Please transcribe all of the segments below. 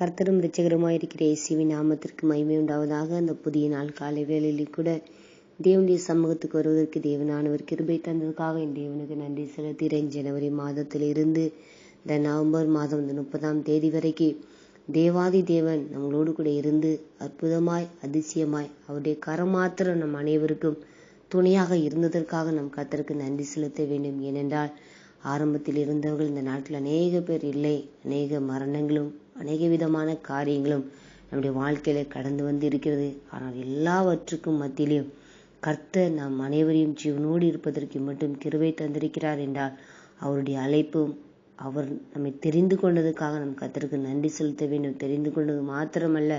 கர்த்தரும் இருக்கிற இயேசுவின் நாமத்திற்கு மகிமை உண்டாவதாக அந்த புதிய நாள் காலை வேளையில் கூட தேவனுடைய சமூகத்துக்கு வருவதற்கு தேவனானவர் கிருபை தந்ததுக்காக என் தேவனுக்கு நன்றி செலுத்துகிறேன். ஜனவரி மாதத்தில் இருந்து இந்த நவம்பர் மாதம் இந்த முப்பதாம் தேதி வரைக்கும் தேவாதி தேவன் நம்மளோடு கூட இருந்து அற்புதமாய் அதிசயமாய் அவருடைய கரம் மாத்திரம் நம் அனைவருக்கும் துணையாக இருந்ததற்காக நம் கர்த்தருக்கு நன்றி செலுத்த வேண்டும். ஏனென்றால் ஆரம்பத்தில் இருந்தவர்கள் இந்த நாட்டில் அநேக பேர் இல்லை அநேக மரணங்களும் அநேக விதமான காரியங்களும் நம்முடைய வாழ்க்கையில கடந்து வந்து இருக்கிறது. ஆனால் எல்லாவற்றுக்கும் மத்தியிலும் கர்த்தர் நாம் அனைவரையும் ஜீவனோடு இருப்பதற்கு மட்டும் கிருவை தந்திருக்கிறார் என்றால் அவருடைய அழைப்பும் அவர் நம்மை தெரிந்து கொண்டதுக்காக நம் கர்த்தருக்கு நன்றி செலுத்த வேண்டும். தெரிந்து கொண்டது மாத்திரமல்ல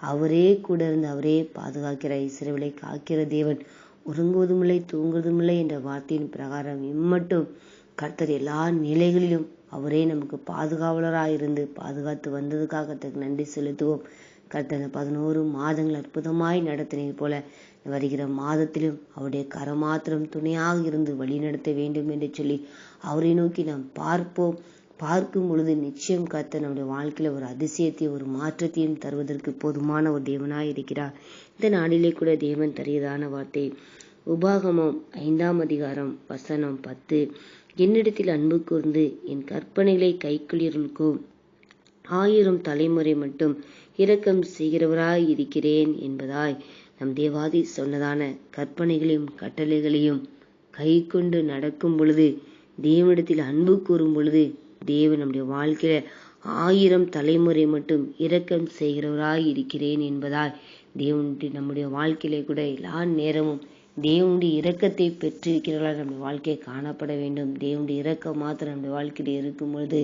அவரே கூட இருந்து அவரே பாதுகாக்கிற இஸ்ரவேலை காக்கிற தேவன் உறங்குவதுமில்லை தூங்குவதுமில்லை என்ற வார்த்தையின் பிரகாரம் இம்மட்டும் கர்த்தர் எல்லா நிலைகளிலும் அவரே நமக்கு பாதுகாவலராக இருந்து பாதுகாத்து வந்ததுக்காக நன்றி செலுத்துவோம். கர்த்தர் பதினோரு மாதங்கள் அற்புதமாய் நடத்தினது போல வருகிற மாதத்திலும் அவருடைய கரமாத்திரம் துணையாக இருந்து வழி நடத்த வேண்டும் என்று சொல்லி அவரை நோக்கி நாம் பார்ப்போம். பார்க்கும் பொழுது நிச்சயம் கத்த நம்முடைய வாழ்க்கையில ஒரு அதிசயத்தையும் ஒரு மாற்றத்தையும் தருவதற்கு போதுமான ஒரு தேவனாய் இருக்கிறார். இந்த நாளிலே கூட தேவன் தரியதான வார்த்தை உபாகமம் ஐந்தாம் அதிகாரம் வசனம் பத்து. என்னிடத்தில் அன்பு கூர்ந்து என் கற்பனைகளை கைக்குளிர்களுக்கும் ஆயிரம் தலைமுறை மட்டும் இரக்கம் செய்கிறவராய் இருக்கிறேன் என்பதாய் நம் தேவாதி சொன்னதான கற்பனைகளையும் கட்டளைகளையும் கை கொண்டு நடக்கும் பொழுது தேவனிடத்தில் அன்பு கூறும் பொழுது தேவன் நம்முடைய வாழ்க்கையில ஆயிரம் தலைமுறை மட்டும் இரக்கம் செய்கிறவராய் இருக்கிறேன் என்பதால் தேவனுடைய நம்முடைய வாழ்க்கையிலே கூட எல்லா நேரமும் தேவனுடைய இரக்கத்தை பெற்றிருக்கிறவர்களால் நம்முடைய வாழ்க்கையை காணப்பட வேண்டும். தேவனுடைய இரக்கம் மாத்திரம் நம்முடைய வாழ்க்கையில் இருக்கும் பொழுது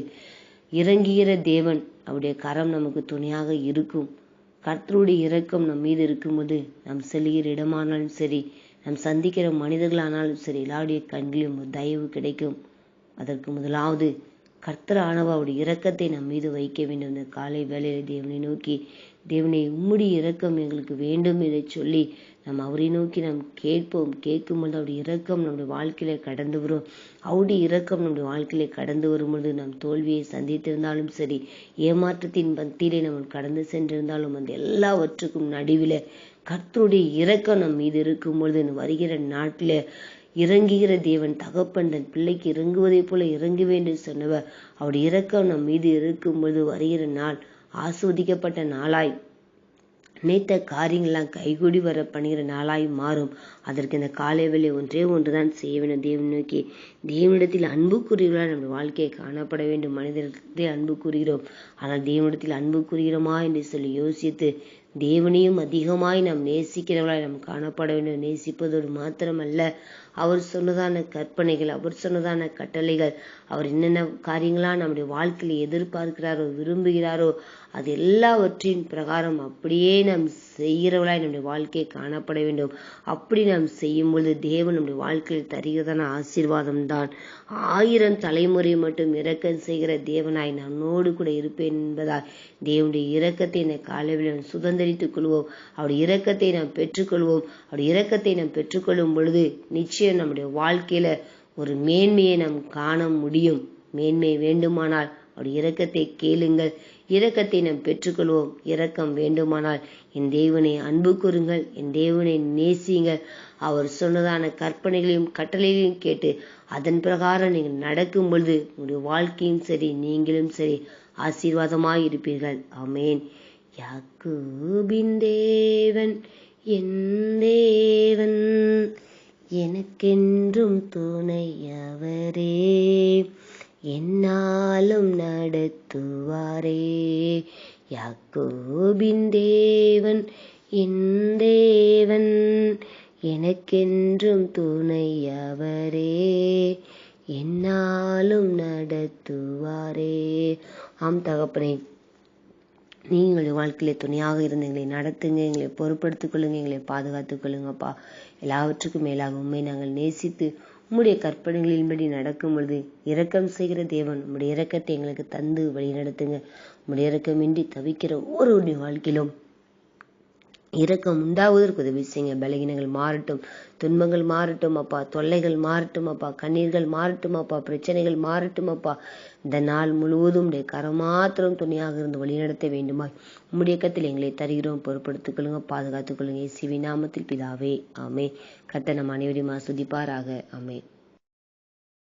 இறங்குகிற தேவன் அவருடைய கரம் நமக்கு துணையாக இருக்கும். கர்த்தருடைய இரக்கம் நம் மீது இருக்கும்போது நாம் செல்கிற இடமானாலும் சரி நாம் சந்திக்கிற மனிதர்களானாலும் சரி எல்லாருடைய கண்களிலும் தயவு கிடைக்கும். அதற்கு முதலாவது கர்த்தர் ஆனவ அவருடைய இரக்கத்தை நம் மீது வைக்க வேண்டும். இந்த காலை வேளையில தேவனை நோக்கி தேவனை உம்முடி இரக்கம் எங்களுக்கு வேண்டும் என்று சொல்லி நாம் அவரை நோக்கி நாம் கேட்போம். கேட்கும்போது அவருடைய இரக்கம் நம்முடைய வாழ்க்கையில கடந்து வரும். அவருடைய இரக்கம் நம்முடைய வாழ்க்கையில கடந்து வரும்பொழுது நாம் தோல்வியை சந்தித்திருந்தாலும் சரி ஏமாற்றத்தின் மத்தியிலே நம்ம கடந்து சென்றிருந்தாலும் அந்த எல்லாவற்றுக்கும் நடுவில் கர்த்தருடைய இரக்கம் நம் மீது இருக்கும் பொழுது வருகிற நாட்டில இறங்குகிற தேவன் தகப்பன் தன் பிள்ளைக்கு இறங்குவதைப் போல இறங்க வேண்டும் சொன்னவர். அவருடைய இறக்கம் நம் மீது இருக்கும்போது வருகிற நாள் ஆஸ்வதிக்கப்பட்ட நாளாய். நினைத்த காரியங்கள்லாம் கைகூடி வர பண்ணுகிற நாளாய் மாறும். அதற்கு இந்த காலை வேலை ஒன்றே ஒன்றுதான் செய்ய வேண்டும். தேவன் நோக்கி தேவனிடத்தில் அன்பு கூறுகிறவர்களால் நம்முடைய வாழ்க்கையை காணப்பட வேண்டும். மனிதர்களே அன்பு கூறுகிறோம் ஆனால் தேவனிடத்தில் அன்பு கூறுகிறோமா என்று சொல்லி யோசித்து தேவனையும் அதிகமாய் நாம் நேசிக்கிறவர்களாய் நாம் காணப்பட வேண்டும். நேசிப்பதோடு மாத்திரமல்ல அவர் சொன்னதான கற்பனைகள் அவர் சொன்னதான கட்டளைகள் அவர் என்னென்ன காரியங்களா நம்முடைய வாழ்க்கையில் எதிர்பார்க்கிறாரோ விரும்புகிறாரோ அது எல்லாவற்றின் பிரகாரம் அப்படியே நாம் செய்கிறவளாய் நம்முடைய வாழ்க்கையை காணப்பட வேண்டும். அப்படி நாம் செய்யும் பொழுது தேவன் நம்முடைய வாழ்க்கையில் தருகிறதான ஆசீர்வாதம் தான் ஆயிரம் தலைமுறை மட்டும் இரக்கம் செய்கிற தேவனாய் நம்மோடு கூட இருப்பேன் என்பதால் தேவனுடைய இரக்கத்தை இந்த காலவில் சுதந்திரித்துக் கொள்வோம். அவருடைய இரக்கத்தை நாம் பெற்றுக்கொள்வோம். அவருடைய இரக்கத்தை நாம் பெற்றுக்கொள்ளும் பொழுது நிச்சயம் நம்முடைய வாழ்க்கையில ஒரு மேன்மையை நாம் காண முடியும். மேன்மை வேண்டுமானால் அவருடைய இரக்கத்தை கேளுங்கள். இரக்கத்தை நாம் பெற்றுக்கொள்வோம். இரக்கம் வேண்டுமானால் என் தேவனை அன்பு கூறுங்கள். என் தேவனை நேசியுங்கள். அவர் சொன்னதான கற்பனைகளையும் கட்டளைகளையும் கேட்டு அதன் பிரகாரம் நீங்கள் நடக்கும் பொழுது உங்களுடைய வாழ்க்கையும் சரி நீங்களும் சரி ஆசீர்வாதமாக இருப்பீர்கள். ஆமேன். யாக்கூபின் தேவன் என் தேவன். எனக்கென்றும் துணையவரே. என்னாலும் நடத்துவாரே. யாக்கோபின் தேவன் என் தேவன் எனக்கென்றும் துணையவரே. என்னாலும் நடத்துவாரே. ஆம் தகப்பனே நீங்கள் வாழ்க்கையில துணையாக இருந்து எங்களை நடத்துங்க எங்களை பொறுப்படுத்திக் கொள்ளுங்க எங்களை பாதுகாத்துக் கொள்ளுங்கப்பா. எல்லாவற்றுக்கும் மேலாக உண்மை நாங்கள் நேசித்து உம்முடைய கற்பனைகளின்படி நடக்கும் பொழுது இரக்கம் செய்கிற தேவன் உம்முடைய இரக்கத்தை எங்களுக்கு தந்து வழி நடத்துங்க உம்முடைய இரக்கமின்றி தவிக்கிற ஒவ்வொருடைய வாழ்க்கையிலும் இரக்கம் உண்டாவதற்கு உதவி செய்யுங்க பலகீனங்கள் மாறட்டும் துன்பங்கள் மாறட்டும் அப்பா தொல்லைகள் மாறட்டும் அப்பா கண்ணீர்கள் மாறட்டும் அப்பா பிரச்சனைகள் மாறட்டும் அப்பா. இந்த நாள் முழுவதும் உடைய கரமாத்திரம் துணையாக இருந்து வழிநடத்த வேண்டுமா உம்முடைய கத்தில் எங்களை தருகிறோம். பொறுப்படுத்திக் கொள்ளுங்க பாதுகாத்துக் கொள்ளுங்க. சிவி நாமத்தில் பிதாவே ஆமே கத்த நம் அனைவரையும் ஆஸ்வதிப்பாராக ஆமே